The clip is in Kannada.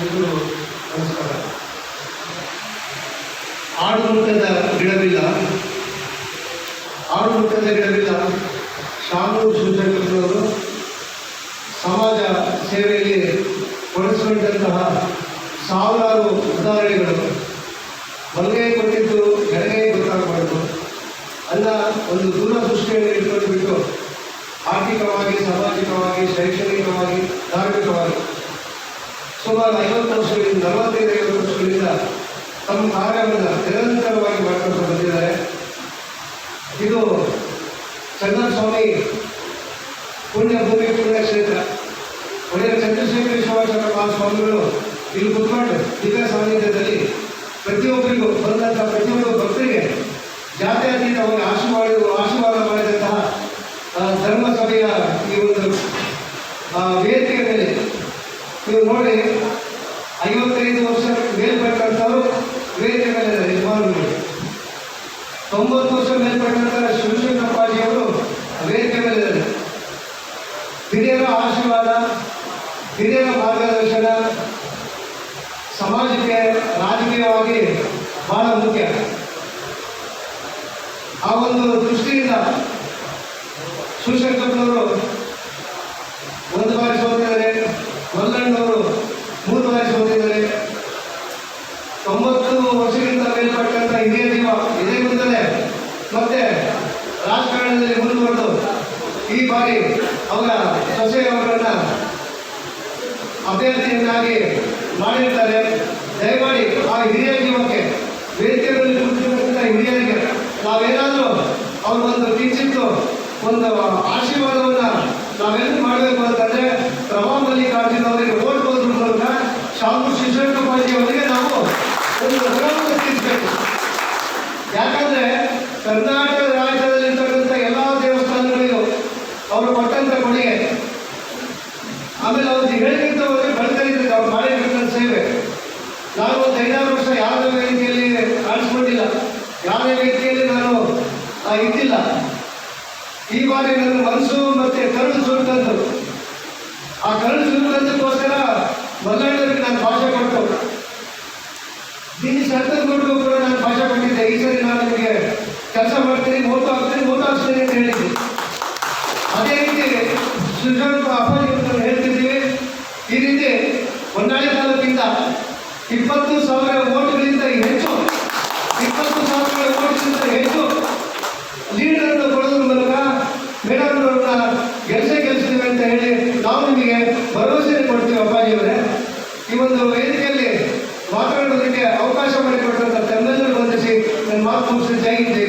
ಎಲ್ರಿಗೂ ನಮಸ್ಕಾರ. ಆಡುಮುಖದ ಗಿಡವಿಲ್ಲ. ಆಡುಮುಖದ ಗಿಡವಿಲ್ಲ. ಶಾಮೂರು ಶಿವಶಂಕರವರು ಸಮಾಜ ಸೇವೆಯಲ್ಲಿ ತೊಡಗಿಸಿಕೊಂಡಂತಹ ಸಾವಿರಾರು ಉದಾಹರಣೆಗಳು ಬಲಗೈ ಕೊಟ್ಟಿದ್ದು ಎಡಗೈ ಗೊತ್ತಾಗಬಾರ್ದು. ಅಲ್ಲ, ಒಂದು ದೂರದೃಷ್ಟಿಯನ್ನು ಇಟ್ಕೊಂಡ್ಬಿಟ್ಟು ಆರ್ಥಿಕವಾಗಿ, ಸಾಮಾಜಿಕವಾಗಿ, ಶೈಕ್ಷಣಿಕವಾಗಿ, ಧಾರ್ಮಿಕವಾಗಿ ಸುಮಾರು ಐವತ್ತು ವರ್ಷಗಳಿಂದ, ನಲವತ್ತೈದು ಐವತ್ತು ವರ್ಷಗಳಿಂದ ತಮ್ಮ ಕಾರ್ಯವನ್ನು ನಿರಂತರವಾಗಿ ಮಾಡ್ಕೊಂಡು ಬಂದಿದ್ದಾರೆ. ಇದು ಚಂದ್ರಸ್ವಾಮಿ ಪುಣ್ಯ ಭೂಮಿ ಪುಣ್ಯ ಕ್ಷೇತ್ರ ಒಳ್ಳೆಯ ಚಂದ್ರಶೇಖರ ಶಿವಾಚಾರ್ಯ ಸ್ವಾಮಿಗಳು ಇಲ್ಲಿ ಕುತ್ಕೊಂಡು ದಿವ್ಯ ಸಾನ್ನಿಧ್ಯದಲ್ಲಿ ಪ್ರತಿಯೊಬ್ಬರಿಗೂ ಬಂದಂತಹ ಪ್ರತಿಯೊಬ್ಬರು ಭಕ್ತರಿಗೆ ಜಾತ್ಯತೀತವಾಗಿ ಆಶೀರ್ವಾದ ಆಶೀರ್ವಾದ ಮಾಡಿದಂತಹ ಧರ್ಮಸಭೆಯ ಈ ಒಂದು ವೇದಿಕೆ ಮೇಲೆ ನೀವು ನೋಡಿ, ಐವತ್ತೈದು ವರ್ಷ ಮೇಲ್ಪಟ್ಟಂತವರು ವೇದಿಕೆ ಮೇಲೆ ಯಜಮಾನರು ತೊಂಬತ್ತು ವರ್ಷ ಮೇಲ್ಪಟ್ಟಂತಹ ಶಿವಶಂಕರಪ್ಪಾಜಿಯವರು ವೇದಿಕೆ ಮೇಲೆ ಹಿರಿಯರ ಆಶೀರ್ವಾದ, ಹಿರಿಯರ ಮಾರ್ಗದರ್ಶನ, ಸಮಾಜಕ್ಕೆ ರಾಜಕೀಯವಾಗಿ ಬಹಳ ಮುಖ್ಯ. ಆ ಒಂದು ದೃಷ್ಟಿಯಿಂದ ಶಿವಶಂಕರನವರು ಒಂದು ಬಾರಿ ಸೋತಿದ್ದಾರೆ ಮಲ್ಲಣ್ಣವರು ಮೂರು ಬಾರಿ ಸೋತಿದ್ದಾರೆ ವರ್ಷಗಳಿಂದ ಮೇಲ್ಪಟ್ಟಂತ ಹಿರಿಯ ಜೀವ ಇದೇ ಮುಂದಲೇ ಮತ್ತೆ ರಾಜಕಾರಣದಲ್ಲಿ ಮುಂದುವರೆದು ಈ ಬಾರಿ ಅವರ ಸೊಸೆಯವರನ್ನ ಅಭ್ಯರ್ಥಿಯನ್ನಾಗಿ ಮಾಡಿರ್ತಾರೆ. ದಯಮಾಡಿ ಆ ಹಿರಿಯ ಜೀವಕ್ಕೆ ವೇದಿಕೆಗಳಲ್ಲಿ ಕುಳಿತಿರ್ತಕ್ಕಂಥ ಹಿರಿಯರಿಗೆ ನಾವೇನಾದರೂ ಅವ್ರಿಗೊಂದು ಕಿಂಚಿತ್ತು ಒಂದು ಆಶೀರ್ವಾದವನ್ನ ನಾವೆಲ್ಲ ಮಾಡಬೇಕು ಅಂತಂದ್ರೆ ಪ್ರಭಾ ಮಲ್ಲಿಕಾರ್ಜುನ್ ಅವರಿಗೆ ಓಟ್ ಮೂಲಕ ಶಾಮು ಶಿಶುಪಾಜಿ ಅವರಿಗೆ ನಾವು ಅವರು ಕೊಟ್ಟಂತ ಕೊಡುಗೆ ಆಮೇಲೆ ಅವ್ರು ಹೇಳಿದಂತ ಬರ್ತಾ ಬೆಳಕರಿದ್ರೆ ಅವ್ರು ಮಾಡಿರ್ತಕ್ಕಂಥ ಸೇವೆ. ನಾನು ಒಂದು ಐದಾರು ವರ್ಷ ಯಾವುದೇ ರೀತಿಯಲ್ಲಿ ಕಾಣಿಸ್ಕೊಂಡಿಲ್ಲ. ಯಾವುದೇ ರೀತಿಯಲ್ಲಿ ನಾನು ಇದ್ದಿಲ್ಲ. ಈ ಬಾರಿ ನನ್ನ ಮನಸ್ಸು ಮತ್ತೆ ಕರುಳು ಸುರಿದಂತು ಆ ಕರುಳು ಸುರಿದಂತಕ್ಕೋಸ್ಕರ ಮಲ್ಲಣ್ಣರಿಗೆ ನಾನು ಭಾಷೆ ಕೊಟ್ಟು ನಿನ್ನ ಶರ್ತದ ಕೂಡ ನಾನು ಭಾಷೆ ಕೊಟ್ಟಿದ್ದೆ. ಈ ಸರಿ ನಾನು ನಿಮಗೆ ಕೆಲಸ ಮಾಡ್ತೀನಿ ಮೂರ್ತ ಹಾಕ್ತೀನಿ ಇಪ್ಪತ್ತು ಸಾವಿರ ಓಟ್ಗಳಿಂದ ಹೆಚ್ಚು, ಇಪ್ಪತ್ತು ಸಾವಿರ ಓಟ್ಗಳಿಂದ ಹೆಚ್ಚು ಲೀಡರ್ ಕೊಡೋದ್ರ ಮೂಲಕ ಮೇಡಮ್ನವ್ರನ್ನ ಗೆಲ್ಸೆ ಗೆಲ್ಸಿದ್ದೀವಿ ಅಂತ ಹೇಳಿ ನಾವು ನಿಮಗೆ ಭರವಸೆಯನ್ನು ಕೊಡ್ತೀವಿ ಅಪ್ಪಾಜಿಯವರೇ ಈ ಒಂದು ವೇದಿಕೆಯಲ್ಲಿ ಮಾತಾಡೋದಕ್ಕೆ ಅವಕಾಶ ಮಾಡಿಕೊಟ್ಟಂತ ತಮ್ಮೆಲ್ಲರೂ ಬಂಧಿಸಿ ನನ್ನ ಮಾತು ಮುಗಿಸಿ. ಜೈ ಜೈ